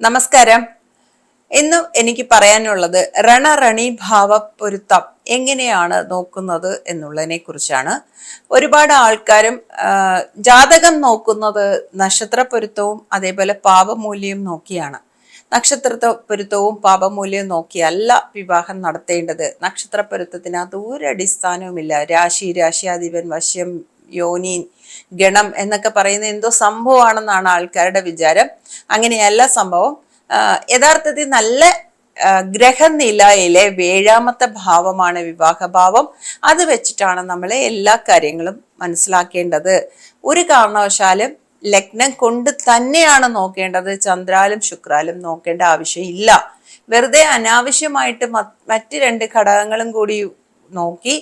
നമസ്കാരം. ഇന്നും എനിക്ക് പറയാനുള്ളത് റണറണി ഭാവ പൊരുത്തം എങ്ങനെയാണ് നോക്കുന്നത് എന്നുള്ളതിനെ കുറിച്ചാണ്. ഒരുപാട് ആൾക്കാരും ജാതകം നോക്കുന്നത് നക്ഷത്ര പൊരുത്തവും അതേപോലെ പാപമൂല്യവും നോക്കിയാണ്. നക്ഷത്ര പൊരുത്തവും പാപമൂല്യവും നോക്കിയല്ല വിവാഹം നടത്തേണ്ടത്. നക്ഷത്ര പൊരുത്തത്തിന് ഒരു അടിസ്ഥാനവുമില്ല. രാശി രാശിയാധിപൻ വശ്യം യോനി ഗണം എന്നൊക്കെ പറയുന്ന എന്തോ സംഭവമാണെന്നാണ് ആൾക്കാരുടെ വിചാരം. അങ്ങനെയല്ല സംഭവം. യഥാർത്ഥത്തിൽ നല്ല ഗ്രഹനിലയിലെ വേഴാമത്തെ ഭാവമാണ് വിവാഹഭാവം. അത് വെച്ചിട്ടാണ് നമ്മൾ എല്ലാ കാര്യങ്ങളും മനസ്സിലാക്കേണ്ടത്. ഒരു കാരണവശാലും ലഗ്നം കൊണ്ട് തന്നെയാണ് നോക്കേണ്ടത്. ചന്ദ്രാലും ശുക്രാലും നോക്കേണ്ട ആവശ്യമില്ല. വെറുതെ അനാവശ്യമായിട്ട് മറ്റ് രണ്ട് ഘടകങ്ങളും കൂടി നോക്കി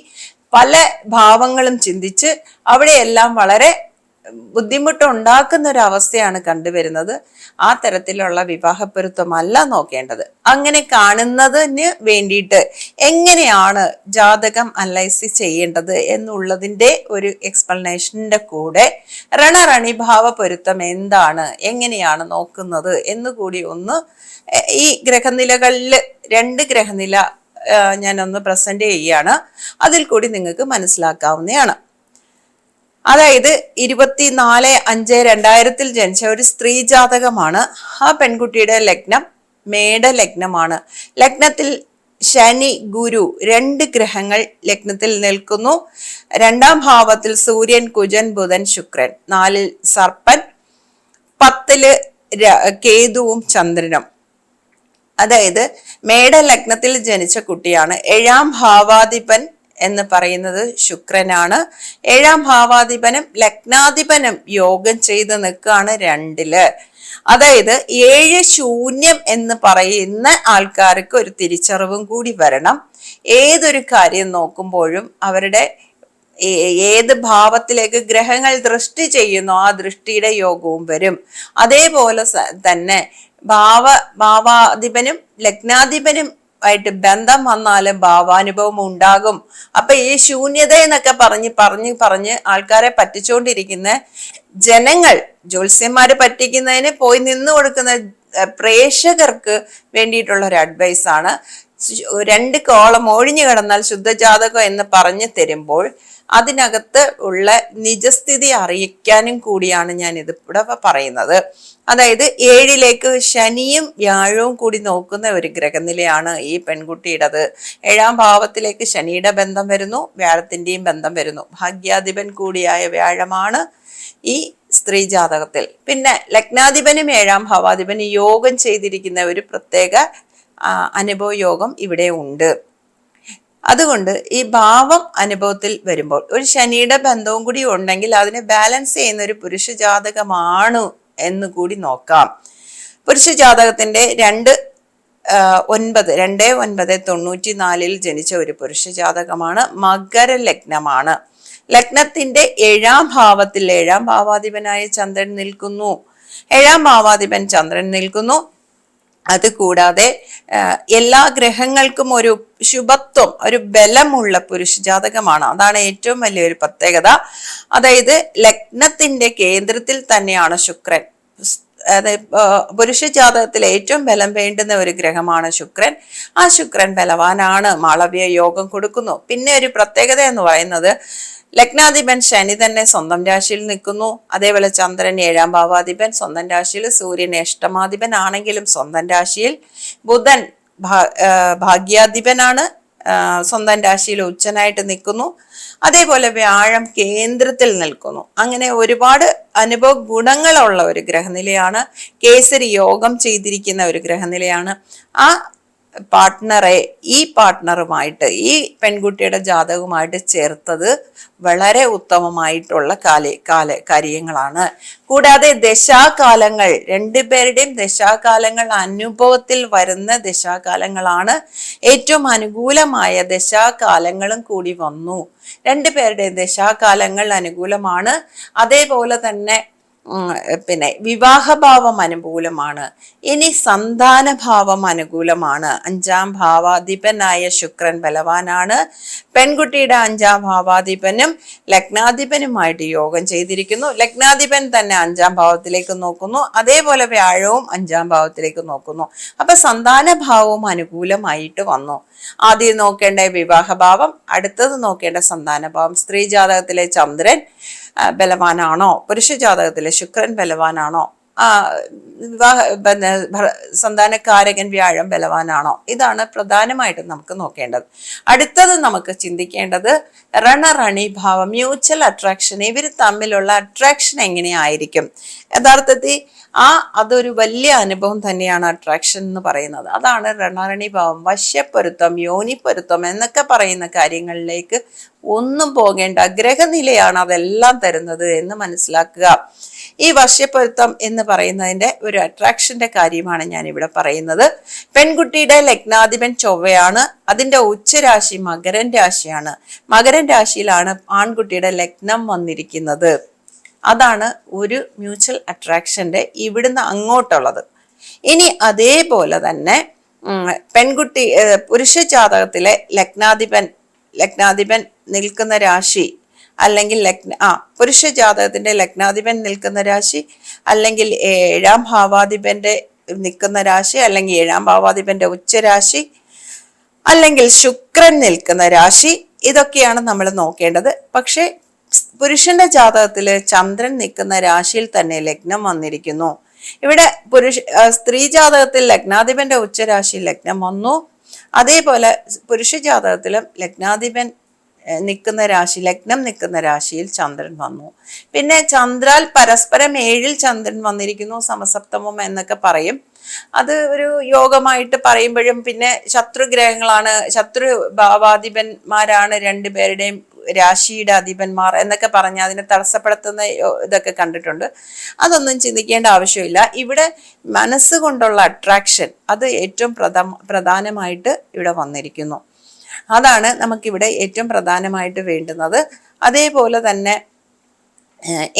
പല ഭാവങ്ങളും ചിന്തിച്ച് അവിടെയെല്ലാം വളരെ ബുദ്ധിമുട്ടുണ്ടാക്കുന്ന ഒരു അവസ്ഥയാണ് കണ്ടുവരുന്നത്. ആ തരത്തിലുള്ള വിവാഹപ്പൊരുത്തമല്ല നോക്കേണ്ടത്. അങ്ങനെ കാണുന്നതിന് വേണ്ടിയിട്ട് എങ്ങനെയാണ് ജാതകം അനലൈസ് ചെയ്യേണ്ടത് എന്നുള്ളതിന്റെ ഒരു എക്സ്പ്ലനേഷന്റെ കൂടെ രണറണി ഭാവപ്പൊരുത്തം എന്താണ് എങ്ങനെയാണ് നോക്കുന്നത് എന്നുകൂടി ഒന്ന് ഈ ഗ്രഹനിലകളിൽ രണ്ട് ഗ്രഹനില ഞാനൊന്ന് പ്രസന്റ് ചെയ്യുകയാണ് അതിൽ കൂടി നിങ്ങൾക്ക് മനസ്സിലാക്കാവുന്നതാണ്. അതായത് ഇരുപത്തിനാല് അഞ്ച് രണ്ടായിരത്തിൽ ജനിച്ച ഒരു സ്ത്രീ ജാതകമാണ്. ആ പെൺകുട്ടിയുടെ ലഗ്നം മേട ലഗ്നമാണ്. ലഗ്നത്തിൽ ശനി ഗുരു രണ്ട് ഗ്രഹങ്ങൾ ലഗ്നത്തിൽ നിൽക്കുന്നു. രണ്ടാം ഭാവത്തിൽ സൂര്യൻ കുജൻ ബുധൻ ശുക്രൻ. നാലിൽ സർപ്പൻ പത്തിൽ കേതുവും ചന്ദ്രനും. അതായത് മേട ലഗ്നത്തിൽ ജനിച്ച കുട്ടിയാണ്. ഏഴാം ഭാവാധിപൻ എന്ന് പറയുന്നത് ശുക്രനാണ്. ഏഴാം ഭാവാധിപനും ലഗ്നാധിപനും യോഗം ചെയ്ത് നിൽക്കുകയാണ് രണ്ടിൽ. അതായത് ഏഴ് ശൂന്യം എന്ന് പറയുന്ന ആൾക്കാർക്ക് ഒരു തിരിച്ചറിവും കൂടി വരണം. ഏതൊരു കാര്യം നോക്കുമ്പോഴും അവരുടെ ഏത് ഭാവത്തിലേക്ക് ഗ്രഹങ്ങൾ ദൃഷ്ടി ചെയ്യുന്നോ ആ ദൃഷ്ടിയുടെ യോഗവും വരും. അതേപോലെ തന്നെ ഭാവ ഭാവാധിപനും ലഗ്നാധിപനും ആയിട്ട് ബന്ധം വന്നാലും ഭാവാനുഭവം ഉണ്ടാകും. അപ്പൊ ഈ ശൂന്യത എന്നൊക്കെ പറഞ്ഞ് പറഞ്ഞ് പറഞ്ഞ് ആൾക്കാരെ പറ്റിച്ചുകൊണ്ടിരിക്കുന്ന ജനങ്ങൾ ജ്യോത്സ്യന്മാര് പറ്റിക്കുന്നതിന് പോയി നിന്ന് കൊടുക്കുന്ന പ്രേക്ഷകർക്ക് വേണ്ടിയിട്ടുള്ള ഒരു അഡ്വൈസാണ് രണ്ട് കോളം ഒഴിഞ്ഞു കിടന്നാൽ ശുദ്ധജാതകം എന്ന് പറഞ്ഞു തരുമ്പോൾ അതിനകത്ത് ഉള്ള നിജസ്ഥിതി അറിയിക്കാനും കൂടിയാണ് ഞാൻ ഇത് ഇവിടെ പറയുന്നത്. അതായത് ഏഴിലേക്ക് ശനിയും വ്യാഴവും കൂടി നോക്കുന്ന ഒരു ഗ്രഹനിലയാണ് ഈ പെൺകുട്ടിയുടേത്. ഏഴാം ഭാവത്തിലേക്ക് ശനിയുടെ ബന്ധം വരുന്നു വ്യാഴത്തിന്റെയും ബന്ധം വരുന്നു. ഭാഗ്യാധിപൻ കൂടിയായ വ്യാഴമാണ് ഈ സ്ത്രീ ജാതകത്തിൽ. പിന്നെ ലഗ്നാധിപനും ഏഴാം ഭാവാധിപനും യോഗം ചെയ്തിരിക്കുന്ന ഒരു പ്രത്യേക അനുഭവ യോഗം ഇവിടെ ഉണ്ട്. അതുകൊണ്ട് ഈ ഭാവം അനുഭവത്തിൽ വരുമ്പോൾ ഒരു ശനിയുടെ ബന്ധവും കൂടി ഉണ്ടെങ്കിൽ അതിനെ ബാലൻസ് ചെയ്യുന്ന ഒരു പുരുഷ ജാതകമാണ് എന്ന് കൂടി നോക്കാം. പുരുഷ ജാതകത്തിന്റെ രണ്ട് ഒൻപത് രണ്ട് ഒൻപത് തൊണ്ണൂറ്റി നാലിൽ ജനിച്ച ഒരു പുരുഷ ജാതകമാണ്. മകര ലഗ്നമാണ്. ലഗ്നത്തിന്റെ ഏഴാം ഭാവത്തിൽ ഏഴാം ഭാവാധിപനായ ചന്ദ്രൻ നിൽക്കുന്നു. ഏഴാം ഭാവാധിപൻ ചന്ദ്രൻ നിൽക്കുന്നു. അത് കൂടാതെ എല്ലാ ഗ്രഹങ്ങൾക്കും ഒരു ശുഭത്വം ഒരു ബലമുള്ള പുരുഷ ജാതകമാണ് അതാണ് ഏറ്റവും വലിയൊരു പ്രത്യേകത. അതായത് ലഗ്നത്തിന്റെ കേന്ദ്രത്തിൽ തന്നെയാണ് ശുക്രൻ. അതായത് പുരുഷ ജാതകത്തിൽ ഏറ്റവും ബലം വേണ്ടുന്ന ഒരു ഗ്രഹമാണ് ശുക്രൻ. ആ ശുക്രൻ ബലവാനാണ് മാളവ്യ യോഗം കൊടുക്കുന്നു. പിന്നെ ഒരു പ്രത്യേകത എന്ന് പറയുന്നത് ലഗ്നാധിപൻ ശനി തന്നെ സ്വന്തം രാശിയിൽ നിൽക്കുന്നു. അതേപോലെ ചന്ദ്രൻ ഏഴാം ഭാവാധിപൻ സ്വന്തം രാശിയിൽ സൂര്യൻ അഷ്ടമാധിപൻ ആണെങ്കിലും സ്വന്തം രാശിയിൽ ബുധൻ ഭാഗ്യാധിപനാണ്. സ്വന്തം രാശിയിൽ ഉച്ചനായിട്ട് നിൽക്കുന്നു. അതേപോലെ വ്യാഴം കേന്ദ്രത്തിൽ നിൽക്കുന്നു. അങ്ങനെ ഒരുപാട് അനുഭവ ഗുണങ്ങളുള്ള ഒരു ഗ്രഹനിലയാണ്. കേസരി യോഗം ചെയ്തിരിക്കുന്ന ഒരു ഗ്രഹനിലയാണ്. ആ പാർട്ട്ണറെ ഈ പാർട്ട്ണറുമായിട്ട് ഈ പെൺകുട്ടിയുടെ ജാതകവുമായിട്ട് ചേർത്തത് വളരെ ഉത്തമമായിട്ടുള്ള കാല കാല കാര്യങ്ങളാണ്. കൂടാതെ ദശാകാലങ്ങൾ രണ്ടുപേരുടെയും ദശാകാലങ്ങൾ അനുഭവത്തിൽ വരുന്ന ദശാകാലങ്ങളാണ്. ഏറ്റവും അനുകൂലമായ ദശാകാലങ്ങളും കൂടി വന്നു. രണ്ടുപേരുടെയും ദശാകാലങ്ങൾ അനുകൂലമാണ്. അതേപോലെ തന്നെ പിന്നെ വിവാഹഭാവം അനുകൂലമാണ്. ഇനി സന്താനഭാവം അനുകൂലമാണ്. അഞ്ചാം ഭാവാധിപനായ ശുക്രൻ ബലവാനാണ്. പെൺകുട്ടിയുടെ അഞ്ചാം ഭാവാധിപനും ലഗ്നാധിപനുമായിട്ട് യോഗം ചെയ്തിരിക്കുന്നു. ലഗ്നാധിപൻ തന്നെ അഞ്ചാം ഭാവത്തിലേക്ക് നോക്കുന്നു. അതേപോലെ വ്യാഴവും അഞ്ചാം ഭാവത്തിലേക്ക് നോക്കുന്നു. അപ്പൊ സന്താന ഭാവവും അനുകൂലമായിട്ട് വന്നു. ആദ്യം നോക്കേണ്ട വിവാഹഭാവം അടുത്തത് നോക്കേണ്ട സന്താനഭാവം. സ്ത്രീ ജാതകത്തിലെ ചന്ദ്രൻ ബലവാനാണോ? പുരുഷ ജാതകത്തിലെ ശുക്രൻ ബലവാനാണോ? വിവാഹ പിന്നെ സന്താനക്കാരകൻ വ്യാഴം ബലവാനാണോ? ഇതാണ് പ്രധാനമായിട്ടും നമുക്ക് നോക്കേണ്ടത്. അടുത്തത് നമുക്ക് ചിന്തിക്കേണ്ടത് രണറണി ഭാവം മ്യൂച്വൽ അട്രാക്ഷൻ ഇവർ തമ്മിലുള്ള അട്രാക്ഷൻ എങ്ങനെയായിരിക്കും? യഥാർത്ഥത്തിൽ ആ അതൊരു വലിയ അനുഭവം തന്നെയാണ് അട്രാക്ഷൻ എന്ന് പറയുന്നത്. അതാണ് രണറണി ഭാവം വശ്യപ്പൊരുത്തം യോനിപ്പൊരുത്തം എന്നൊക്കെ പറയുന്ന കാര്യങ്ങളിലേക്ക് ഒന്നും പോകേണ്ട ഗ്രഹനിലയാണ് അതെല്ലാം തരുന്നത് എന്ന് മനസ്സിലാക്കുക. ഈ വർഷപ്പൊരുത്തം എന്ന് പറയുന്നതിന്റെ ഒരു അട്രാക്ഷന്റെ കാര്യമാണ് ഞാൻ ഇവിടെ പറയുന്നത്. പെൺകുട്ടിയുടെ ലഗ്നാധിപൻ ചൊവ്വയാണ്. അതിന്റെ ഉച്ചരാശി മകരൻ രാശിയാണ്. മകരൻ രാശിയിലാണ് ആൺകുട്ടിയുടെ ലഗ്നം വന്നിരിക്കുന്നത്. അതാണ് ഒരു മ്യൂച്വൽ അട്രാക്ഷന്റെ ഇവിടുന്ന് അങ്ങോട്ടുള്ളത്. ഇനി അതേപോലെ തന്നെ പെൺകുട്ടി പുരുഷ ജാതകത്തിലെ ലഗ്നാധിപൻ ലഗ്നാധിപൻ നിൽക്കുന്ന രാശി അല്ലെങ്കിൽ ലഗ്ന ആ പുരുഷ ജാതകത്തിന്റെ ലഗ്നാധിപൻ നിൽക്കുന്ന രാശി അല്ലെങ്കിൽ ഏഴാം ഭാവാധിപന്റെ നിൽക്കുന്ന രാശി അല്ലെങ്കിൽ ഏഴാം ഭാവാധിപന്റെ ഉച്ചരാശി അല്ലെങ്കിൽ ശുക്രൻ നിൽക്കുന്ന രാശി ഇതൊക്കെയാണ് നമ്മൾ നോക്കേണ്ടത്. പക്ഷേ പുരുഷന്റെ ജാതകത്തിൽ ചന്ദ്രൻ നിൽക്കുന്ന രാശിയിൽ തന്നെ ലഗ്നം വന്നിരിക്കുന്നു. ഇവിടെ പുരുഷ സ്ത്രീ ജാതകത്തിൽ ലഗ്നാധിപന്റെ ഉച്ചരാശി ലഗ്നം വന്നു. അതേപോലെ പുരുഷ ജാതകത്തിലും ലഗ്നാധിപൻ നിൽക്കുന്ന രാശി ലഗ്നം നിൽക്കുന്ന രാശിയിൽ ചന്ദ്രൻ വന്നു. പിന്നെ ചന്ദ്രാൽ പരസ്പരം ഏഴിൽ ചന്ദ്രൻ വന്നിരിക്കുന്നു സമസപ്തമം എന്നൊക്കെ പറയും. അത് ഒരു യോഗമായിട്ട് പറയുമ്പോഴും പിന്നെ ശത്രുഗ്രഹങ്ങളാണ് ശത്രു ഭാവാധിപന്മാരാണ് രണ്ടുപേരുടെയും രാശിയുടെ അധിപന്മാർ എന്നൊക്കെ പറഞ്ഞ് അതിനെ തടസ്സപ്പെടുത്തുന്ന ഇതൊക്കെ കണ്ടിട്ടുണ്ട്. അതൊന്നും ചിന്തിക്കേണ്ട ആവശ്യമില്ല. ഇവിടെ മനസ്സുകൊണ്ടുള്ള അട്രാക്ഷൻ അത് ഏറ്റവും പ്രധാ പ്രധാനമായിട്ട് ഇവിടെ വന്നിരിക്കുന്നു. അതാണ് നമുക്കിവിടെ ഏറ്റവും പ്രധാനമായിട്ട് വേണ്ടുന്നത്. അതേപോലെ തന്നെ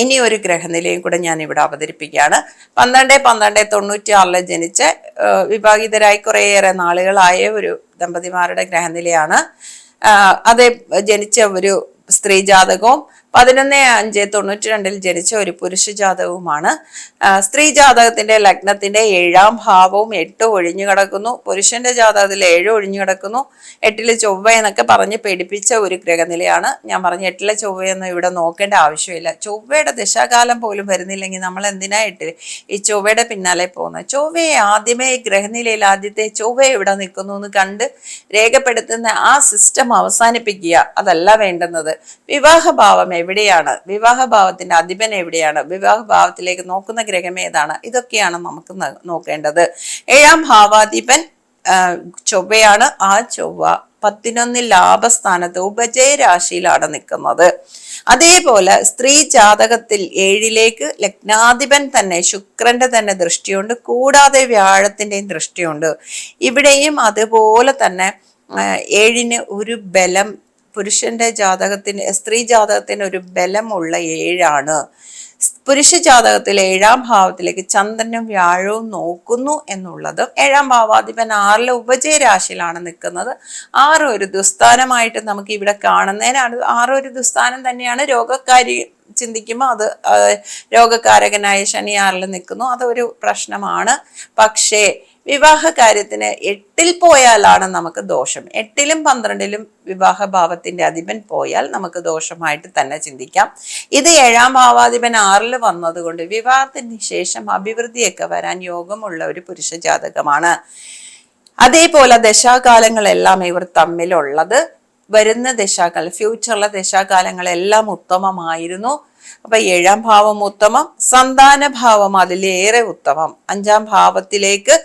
ഇനി ഒരു ഗ്രഹനിലയും കൂടെ ഞാൻ ഇവിടെ അവതരിപ്പിക്കുകയാണ്. പന്ത്രണ്ട് പന്ത്രണ്ട് തൊണ്ണൂറ്റി ആറിൽ ജനിച്ച് വിവാഹിതരായി കുറേയേറെ നാളുകളായ ഒരു ദമ്പതിമാരുടെ ഗ്രഹനിലയാണ്. അതേ ജനിച്ച ഒരു സ്ത്രീ ജാതകവും പതിനൊന്ന് അഞ്ച് തൊണ്ണൂറ്റി രണ്ടിൽ ജനിച്ച ഒരു പുരുഷ ജാതകവുമാണ് സ്ത്രീ ജാതകത്തിന്റെ ലഗ്നത്തിന്റെ ഏഴാം ഭാവവും എട്ട് ഒഴിഞ്ഞു കിടക്കുന്നു. പുരുഷന്റെ ജാതകത്തിൽ ഏഴ് ഒഴിഞ്ഞു കിടക്കുന്നു. എട്ടിലെ ചൊവ്വ എന്നൊക്കെ പറഞ്ഞ് പേടിപ്പിച്ച ഒരു ഗ്രഹനിലയാണ്. ഞാൻ പറഞ്ഞ എട്ടിലെ ചൊവ്വയൊന്നും ഇവിടെ നോക്കേണ്ട ആവശ്യമില്ല. ചൊവ്വയുടെ ദശാകാലം പോലും വരുന്നില്ലെങ്കിൽ നമ്മൾ എന്തിനാ ഈ ചൊവ്വയുടെ പിന്നാലെ പോകുന്നത്? ചൊവ്വയെ ആദ്യമേ ഗ്രഹനിലയിൽ ആദ്യത്തെ ചൊവ്വ ഇവിടെ നിൽക്കുന്നു എന്ന് കണ്ട് രേഖപ്പെടുത്തുന്ന ആ സിസ്റ്റം അവസാനിപ്പിക്കുക. അതല്ല വേണ്ടുന്നത്. വിവാഹഭാവം എവിടെയാണ്? വിവാഹഭാവത്തിന്റെ അധിപൻ എവിടെയാണ്? വിവാഹഭാവത്തിലേക്ക് നോക്കുന്ന ഗ്രഹം ഏതാണ്? ഇതൊക്കെയാണ് നമുക്ക് നോക്കേണ്ടത്. ഏഴാം ഭാവാധിപൻ ചൊവ്വയാണ്. ആ ചൊവ്വ പത്തിനൊന്നിൽ ലാഭസ്ഥാനത്ത് ഉപജയ രാശിയിലാണ് നിൽക്കുന്നത്. അതേപോലെ സ്ത്രീ ജാതകത്തിൽ ഏഴിലേക്ക് ലഗ്നാധിപൻ തന്നെ ശുക്രന്റെ തന്നെ ദൃഷ്ടിയുണ്ട്. കൂടാതെ വ്യാഴത്തിന്റെയും ദൃഷ്ടിയുണ്ട്. ഇവിടെയും അതുപോലെ തന്നെ ഏഴിന് ഒരു ബലം പുരുഷന്റെ ജാതകത്തിന് സ്ത്രീ ജാതകത്തിന് ഒരു ബലമുള്ള ഏഴാണ്. പുരുഷ ജാതകത്തിൽ ഏഴാം ഭാവത്തിലേക്ക് ചന്ദ്രനും വ്യാഴവും നോക്കുന്നു എന്നുള്ളത് ഏഴാം ഭാവാധിപൻ ആറിലെ ഉപജയ രാശിയിലാണ് നിൽക്കുന്നത്. ആറ് ഒരു ദുസ്ഥാനമായിട്ട് നമുക്ക് ഇവിടെ കാണുന്നതിനാണ്. ആറ് ഒരു ദുസ്ഥാനം തന്നെയാണ് രോഗക്കാരി ചിന്തിക്കുമ്പോൾ അത് രോഗകാരകനായ ശനി ആറിൽ നിൽക്കുന്നു. അതൊരു പ്രശ്നമാണ്. പക്ഷേ വിവാഹ കാര്യത്തിന് എട്ടിൽ പോയാലാണ് നമുക്ക് ദോഷം. എട്ടിലും പന്ത്രണ്ടിലും വിവാഹ ഭാവത്തിന്റെ അധിപൻ പോയാൽ നമുക്ക് ദോഷമായിട്ട് തന്നെ ചിന്തിക്കാം. ഇത് ഏഴാം ഭാവാധിപൻ ആറിൽ വന്നതുകൊണ്ട് വിവാഹത്തിന് ശേഷം അഭിവൃദ്ധിയൊക്കെ വരാൻ യോഗമുള്ള ഒരു പുരുഷ ജാതകമാണ് അതേപോലെ ദശാകാലങ്ങളെല്ലാം ഇവർ തമ്മിലുള്ളത്. വരുന്ന ദശാകാലം ഫ്യൂച്ചറിലെ ദശാകാലങ്ങളെല്ലാം ഉത്തമമായിരുന്നു. അപ്പൊ ഏഴാം ഭാവം ഉത്തമം സന്താന ഭാവം അതിലേറെ ഉത്തമം. അഞ്ചാം ഭാവത്തിലേക്ക്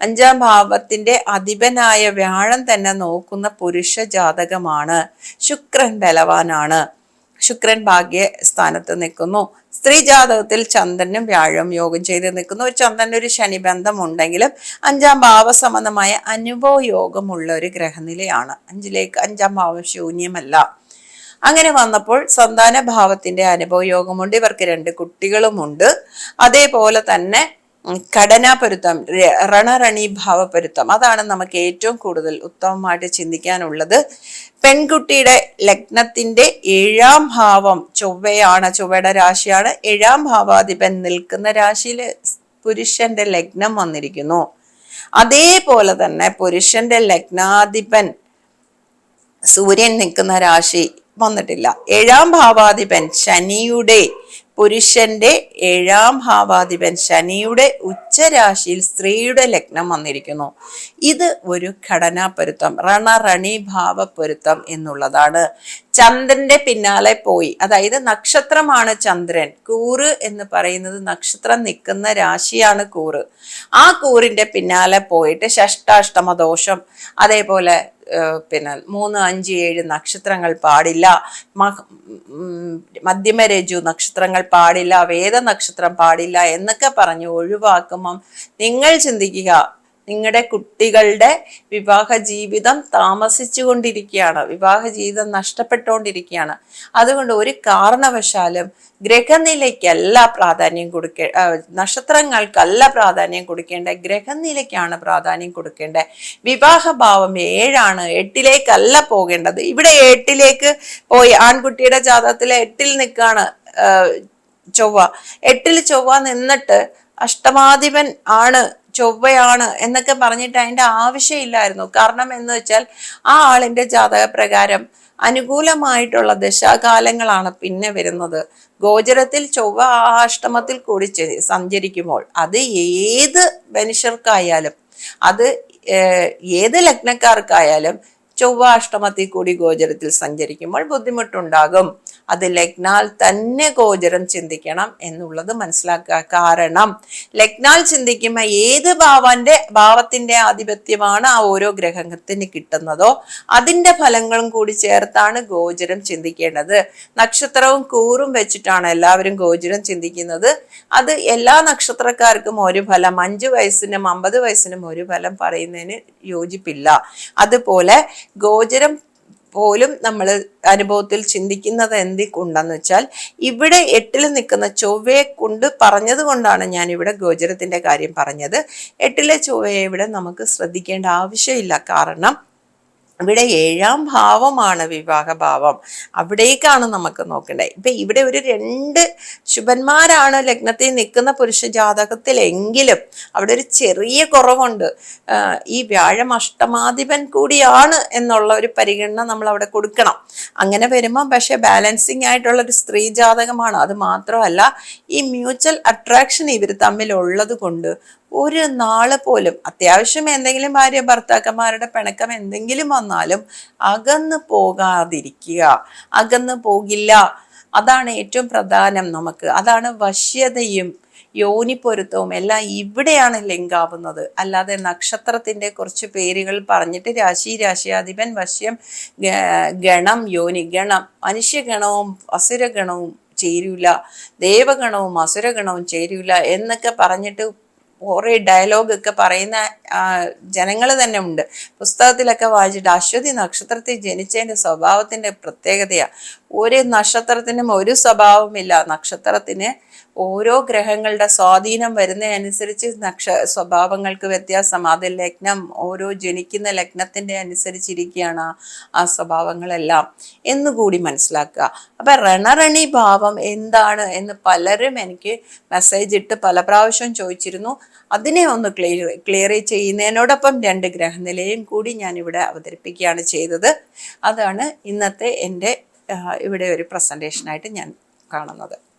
അഞ്ചാം ഭാവത്തിന്റെ അധിപനായ വ്യാഴൻ തന്നെ നോക്കുന്ന പുരുഷ ജാതകമാണ്. ശുക്രൻ ബലവാനാണ്. ശുക്രൻ ഭാഗ്യ സ്ഥാനത്ത് നിൽക്കുന്നു. സ്ത്രീ ജാതകത്തിൽ ചന്ദ്രനും വ്യാഴം യോഗം ചെയ്ത് നിൽക്കുന്നു. ഒരു ചന്ദ്രന്റെ ഒരു ശനി ബന്ധം ഉണ്ടെങ്കിലും അഞ്ചാം ഭാവസംബന്ധമായ അനുഭവ യോഗമുള്ള ഒരു ഗ്രഹനിലയാണ്. അഞ്ചിലേക്ക് അഞ്ചാം ഭാവം ശൂന്യമല്ല. അങ്ങനെ വന്നപ്പോൾ സന്താന ഭാവത്തിന്റെ അനുഭവ യോഗമുണ്ട്. ഇവർക്ക് രണ്ട് കുട്ടികളുമുണ്ട്. അതേപോലെ തന്നെ ഘടനാപൊരുത്തം രണരണി ഭാവപൊരുത്തം. അതാണ് നമുക്ക് ഏറ്റവും കൂടുതൽ ഉത്തമമായിട്ട് ചിന്തിക്കാനുള്ളത്. പെൺകുട്ടിയുടെ ലഗ്നത്തിന്റെ ഏഴാം ഭാവം ചൊവ്വയാണ് ചൊവ്വയുടെ രാശിയാണ്. ഏഴാം ഭാവാധിപൻ നിൽക്കുന്ന രാശിയിൽ പുരുഷന്റെ ലഗ്നം വന്നിരിക്കുന്നു. അതേപോലെ തന്നെ പുരുഷന്റെ ലഗ്നാധിപൻ സൂര്യൻ നിൽക്കുന്ന രാശി വന്നിട്ടില്ല. ഏഴാം ഭാവാധിപൻ ശനിയുടെ പുരുഷന്റെ ഏഴാം ഭാവാധിപൻ ശനിയുടെ ഉച്ചരാശിയിൽ സ്ത്രീയുടെ ലഗ്നം വന്നിരിക്കുന്നു. ഇത് ഒരു ഘടനാപൊരുത്തം രണറണി ഭാവപ്പൊരുത്തം എന്നുള്ളതാണ്. ചന്ദ്രന്റെ പിന്നാലെ പോയി അതായത് നക്ഷത്രമാണ് ചന്ദ്രൻ കൂറ് എന്ന് പറയുന്നത് നക്ഷത്രം നിൽക്കുന്ന രാശിയാണ് കൂറ്. ആ കൂറിന്റെ പിന്നാലെ പോയിട്ട് ഷഷ്ടാഷ്ടമ ദോഷം അതേപോലെ പിന്നെ മൂന്ന് അഞ്ച് ഏഴ് നക്ഷത്രങ്ങൾ പാടില്ല. മധ്യമരജു നക്ഷത്രങ്ങൾ പാടില്ല വേദ നക്ഷത്രം പാടില്ല എന്നൊക്കെ പറഞ്ഞ് ഒഴിവാക്കുമ്പം നിങ്ങൾ ചിന്തിക്കുക നിങ്ങളുടെ കുട്ടികളുടെ വിവാഹ ജീവിതം താമസിച്ചു കൊണ്ടിരിക്കുകയാണ് വിവാഹ ജീവിതം നഷ്ടപ്പെട്ടുകൊണ്ടിരിക്കുകയാണ്. അതുകൊണ്ട് ഒരു കാരണവശാലും ഗ്രഹനിലയ്ക്കല്ല പ്രാധാന്യം കൊടുക്കേ നക്ഷത്രങ്ങൾക്കല്ല പ്രാധാന്യം കൊടുക്കേണ്ടത്. ഗ്രഹനിലയ്ക്കാണ് പ്രാധാന്യം കൊടുക്കേണ്ടത്. വിവാഹഭാവം ഏഴാണ് എട്ടിലേക്കല്ല പോകേണ്ടത്. ഇവിടെ എട്ടിലേക്ക് പോയി ആൺകുട്ടിയുടെ ജാതകത്തിൽ എട്ടിൽ നിൽക്കുകയാണ് ചൊവ്വ. എട്ടിൽ ചൊവ്വ നിന്നിട്ട് അഷ്ടമാധിപൻ ആണ് ചൊവ്വയാണ് എന്നൊക്കെ പറഞ്ഞിട്ട് അതിന്റെ ആവശ്യമില്ലായിരുന്നു. കാരണം എന്ന് വെച്ചാൽ ആ ആളിന്റെ ജാതക പ്രകാരം അനുകൂലമായിട്ടുള്ള ദശാകാലങ്ങളാണ് പിന്നെ വരുന്നത്. ഗോചരത്തിൽ ചൊവ്വ ആഷ്ടമത്തിൽ കൂടി സഞ്ചരിക്കുമ്പോൾ അത് ഏത് മനുഷ്യർക്കായാലും അത് ഏത് ലഗ്നക്കാർക്കായാലും ചൊവ്വ അഷ്ടമത്തിൽ കൂടി ഗോചരത്തിൽ സഞ്ചരിക്കുമ്പോൾ ബുദ്ധിമുട്ടുണ്ടാകും. അത് ലഗ്നാൽ തന്നെ ഗോചരം ചിന്തിക്കണം എന്നുള്ളത് മനസ്സിലാക്കുക. കാരണം ലഗ്നാൽ ചിന്തിക്കുമ്പോൾ ഏത് ഭാവന്റെ ഭാവത്തിന്റെ ആധിപത്യമാണ് ആ ഓരോ ഗ്രഹത്തിന് കിട്ടുന്നതോ അതിന്റെ ഫലങ്ങളും കൂടി ചേർത്താണ് ഗോചരം ചിന്തിക്കേണ്ടത്. നക്ഷത്രവും കൂറും വെച്ചിട്ടാണ് എല്ലാവരും ഗോചരം ചിന്തിക്കുന്നത്. അത് എല്ലാ നക്ഷത്രക്കാർക്കും ഒരു ഫലം അഞ്ചു വയസ്സിനും അമ്പത് വയസ്സിനും ഒരു ഫലം പറയുന്നതിന് യോജിപ്പില്ല. അതുപോലെ ഗോചരം പോലും നമ്മൾ അനുഭവത്തിൽ ചിന്തിക്കുന്നത് എന്തിക്കുണ്ടെന്ന് വെച്ചാൽ ഇവിടെ എട്ടിൽ നിൽക്കുന്ന ചൊവ്വയെ കൊണ്ട് പറഞ്ഞത് കൊണ്ടാണ് ഞാൻ ഇവിടെ ഗോചരത്തിന്റെ കാര്യം പറഞ്ഞത്. എട്ടിലെ ചൊവ്വയെ ഇവിടെ നമുക്ക് ശ്രദ്ധിക്കേണ്ട ആവശ്യമില്ല. കാരണം ഇവിടെ ഏഴാം ഭാവമാണ് വിവാഹഭാവം. അവിടേക്കാണ് നമുക്ക് നോക്കേണ്ടത് ഇപ്പം ഇവിടെ ഒരു രണ്ട് ശുഭന്മാരാണ് ലഗ്നത്തിൽ നിൽക്കുന്ന പുരുഷ ജാതകത്തിലെങ്കിലും അവിടെ ഒരു ചെറിയ കുറവുണ്ട്. ഈ വ്യാഴം അഷ്ടമാധിപൻ കൂടിയാണ് എന്നുള്ള ഒരു പരിഗണന നമ്മൾ അവിടെ കൊടുക്കണം. അങ്ങനെ വരുമ്പോൾ പക്ഷേ ബാലൻസിങ് ആയിട്ടുള്ള ഒരു സ്ത്രീ ജാതകമാണ്. അത് മാത്രമല്ല ഈ മ്യൂച്വൽ അട്രാക്ഷൻ ഇവർ തമ്മിലുള്ളത് കൊണ്ട് ഒരു നാൾ പോലും അത്യാവശ്യം എന്തെങ്കിലും ഭാര്യ ഭർത്താക്കന്മാരുടെ പിണക്കം എന്തെങ്കിലും വന്നാലും അകന്ന് പോകാതിരിക്കുക. അകന്ന് പോകില്ല. അതാണ് ഏറ്റവും പ്രധാനം നമുക്ക്. അതാണ് വശ്യതയും യോനിപ്പൊരുത്തവും എല്ലാം ഇവിടെയാണ് ലിങ്കാവുന്നത്. അല്ലാതെ നക്ഷത്രത്തിന്റെ കുറച്ച് പേരുകൾ പറഞ്ഞിട്ട് രാശി രാശിയാധിപൻ വശ്യം ഗണം യോനി ഗണം മനുഷ്യഗണവും അസുരഗണവും ചേരൂല. ദേവഗണവും അസുരഗണവും ചേരൂല എന്നൊക്കെ പറഞ്ഞിട്ട് കുറേ ഡയലോഗൊക്കെ പറയുന്ന ജനങ്ങൾ തന്നെ ഉണ്ട്. പുസ്തകത്തിലൊക്കെ വായിച്ചിട്ട് അശ്വതി നക്ഷത്രത്തിൽ ജനിച്ചതിന്റെ സ്വഭാവത്തിന്റെ പ്രത്യേകതയാണ് ഒരു നക്ഷത്രത്തിനും ഒരു സ്വഭാവമില്ല നക്ഷത്രത്തിന് ഓരോ ഗ്രഹങ്ങളുടെ സ്വാധീനം വരുന്നതനുസരിച്ച് നക്ഷ സ്വഭാവങ്ങൾക്ക് വ്യത്യാസം. അത് ലഗ്നം ഓരോ ജനിക്കുന്ന ലഗ്നത്തിന്റെ അനുസരിച്ചിരിക്കുകയാണ് ആ- സ്വഭാവങ്ങളെല്ലാം എന്നുകൂടി മനസ്സിലാക്കുക. അപ്പം രണരണി ഭാവം എന്താണ് എന്ന് പലരും എനിക്ക് മെസ്സേജ് ഇട്ട് പല പ്രാവശ്യം ചോദിച്ചിരുന്നു. അതിനെ ഒന്ന് ക്ലിയർ ക്ലിയർ ചെയ്യുന്നതിനോടൊപ്പം രണ്ട് ഗ്രഹനിലയും കൂടി ഞാൻ ഇവിടെ അവതരിപ്പിക്കുകയാണ് ചെയ്തത്. അതാണ് ഇന്നത്തെ എന്റെ ഇവിടെ ഒരു പ്രസന്റേഷനായിട്ട് ഞാൻ കാണുന്നത്.